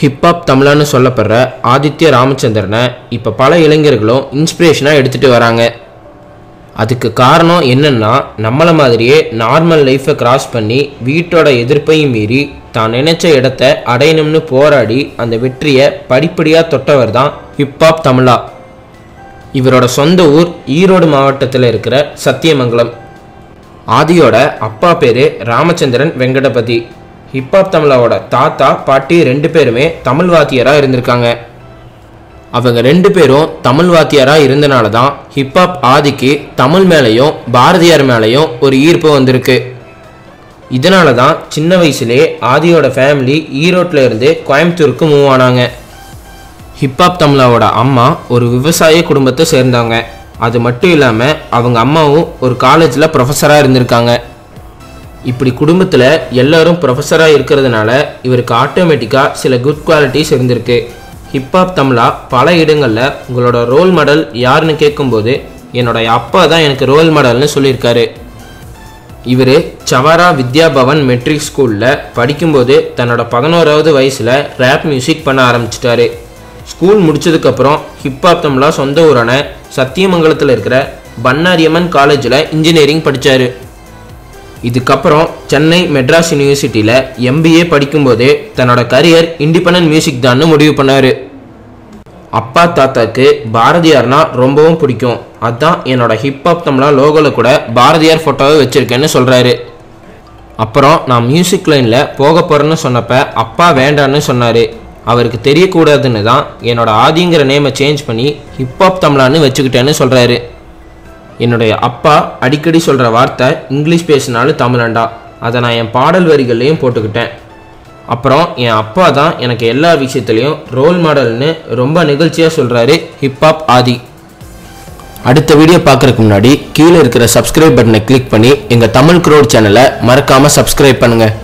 Hip hop தமிழான்னு சொல்லப்படுற ஆதித்ய ராமச்சந்திரனை இப்போ பல இளைஞர்களும் இன்ஸ்பிரேஷனாக எடுத்துகிட்டு வராங்க. அதுக்கு காரணம் என்னன்னா நம்மளை மாதிரியே நார்மல் லைஃப்பை கிராஸ் பண்ணி வீட்டோட எதிர்ப்பையும் மீறி தான் நினைச்ச இடத்த அடையணும்னு போராடி அந்த வெற்றியை படிப்படியாக தொட்டவர் தான் ஹிப்ஹாப் தமிழா. இவரோட சொந்த ஊர் ஈரோடு மாவட்டத்தில் இருக்கிற சத்தியமங்கலம். ஆதியோட அப்பா பேர் ராமச்சந்திரன் வெங்கடபதி. ஹிப்ஹாப் தமிழாவோட தாத்தா பாட்டி ரெண்டு பேருமே தமிழ் வாத்தியராக இருந்திருக்காங்க. அவங்க ரெண்டு பேரும் தமிழ் வாத்தியாராக இருந்தனால தான் ஹிப்ஹாப் ஆதிக்கு தமிழ் மேலேயும் பாரதியார் மேலேயும் ஒரு ஈர்ப்பு வந்திருக்கு. இதனால தான் சின்ன வயசுலே ஆதியோட ஃபேமிலி ஈரோட்டில் இருந்து கோயம்புத்தூருக்கு மூவ் ஆனாங்க. ஹிப்ஹாப் தமிழாவோட அம்மா ஒரு விவசாய குடும்பத்தை சேர்ந்தாங்க. அது மட்டும் இல்லாமல் அவங்க அம்மாவும் ஒரு காலேஜில் ப்ரொஃபஸராக இருந்திருக்காங்க. இப்படி குடும்பத்தில் எல்லோரும் ப்ரொஃபஸராக இருக்கிறதுனால இவருக்கு ஆட்டோமேட்டிக்காக சில குட் குவாலிட்டிஸ் இருந்திருக்கு. ஹிப்ஹாப் தமிழா பல இடங்களில் உங்களோட ரோல் மாடல் யாருன்னு கேட்கும்போது என்னோடய அப்பா தான் எனக்கு ரோல் மாடல்னு சொல்லியிருக்காரு. இவர் சவாரா வித்யா பவன் மெட்ரிக் ஸ்கூலில் படிக்கும்போது தன்னோட பதினோராவது வயசில் ரேப் மியூசிக் பண்ண ஆரம்பிச்சிட்டாரு. ஸ்கூல் முடிச்சதுக்கப்புறம் ஹிப்ஹாப் தமிழா சொந்த ஊரான சத்தியமங்கலத்தில் இருக்கிற பன்னாரியம்மன் காலேஜில் இன்ஜினியரிங் படித்தார் இதுக்கப்புறம் சென்னை மெட்ராஸ் யூனிவர்சிட்டியில் எம்பிஏ படிக்கும்போதே தன்னோட கரியர் இண்டிபெண்டன்ட் மியூசிக் தான்னு முடிவு பண்ணார். அப்பா தாத்தாக்கு பாரதியார்னா ரொம்பவும் பிடிக்கும். அதுதான் என்னோட ஹிப்ஹாப் தமிழா லோகோவில் கூட பாரதியார் ஃபோட்டோவை வச்சுருக்கேன்னு சொல்கிறாரு அப்புறம் நான் மியூசிக் லைனில் போக போகிறேன்னு சொன்னப்ப அப்பா வேண்டான்னு சொன்னார். அவருக்கு தெரியக்கூடாதுன்னு தான் என்னோட ஆதிங்கிற நேமை சேஞ்ச் பண்ணி ஹிப்ஹாப் தமிழான்னு வச்சுக்கிட்டேன்னு சொல்கிறாரு என்னுடைய அப்பா அடிக்கடி சொல்கிற வார்த்தை இங்கிலீஷ் பேசினாலும் தமிழண்டா. அதை நான் என் பாடல் வரிகள்லையும் போட்டுக்கிட்டேன். அப்புறம் என் அப்பா தான் எனக்கு எல்லா விஷயத்துலையும் ரோல் மாடல்னு ரொம்ப நிகழ்ச்சியாக சொல்கிறாரு ஹிப்ஹாப் ஆதி. அடுத்த வீடியோ பார்க்குறதுக்கு முன்னாடி கீழே இருக்கிற சப்ஸ்கிரைப் பட்டனை கிளிக் பண்ணி எங்கள் தமிழ் குரோட் சேனலை மறக்காமல் சப்ஸ்கிரைப் பண்ணுங்கள்